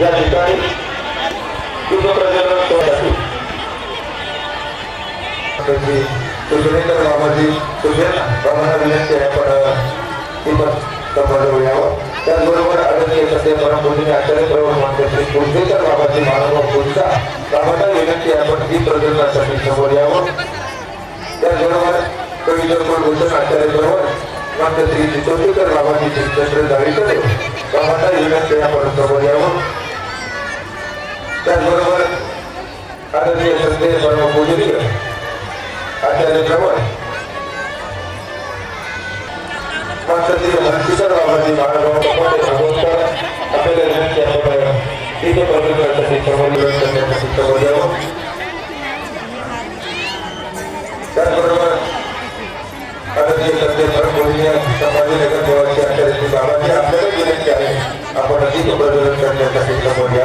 या ठिकाणी सुधीरेंद्र बाबाजी सुधीर विनंती आहे आपण संपादन त्याचबरोबर आदरणीय सध्या आचार्य प्रवण कुलदेकर बाबाजी समोर यावं त्याचबरोबर कवी आचार्य प्रवण श्री बाबाजी समोर यावं dan berapa ada dia sendiri berapa puja dia ada di kawan masa dia berkisar apa di mana berapa kawan dia berapa apa dia di siapa apa yang berapa dia berapa dia berapa dia berapa dia berapa dan berapa ada dia sendiri berapa puja dia kembali dengan dia berapa siapa Apa berapa dia berapa dia berapa dia berapa dia berapa dia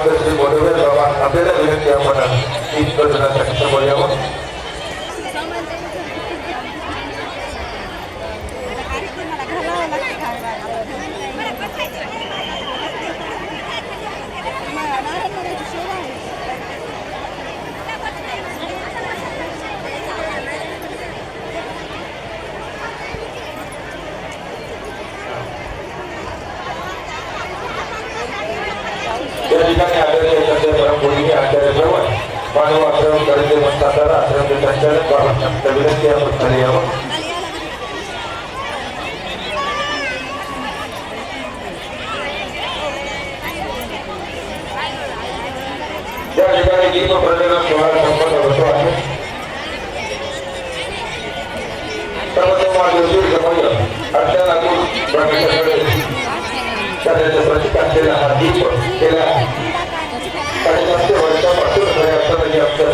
আমাদের যদি মনে হয় বাবা আপনারা যদি আমরা ঠিক করে না el equipo para el Nacional San Juan de los Suárez. Estamos con Mario Silvio Moyo, Arcela Cruz, Francisco Pérez, ya desde Francisco Arcela, Francisco, que la... Para el Nacional de los Suárez, para el Nacional de los Suárez, para el Nacional de los Suárez,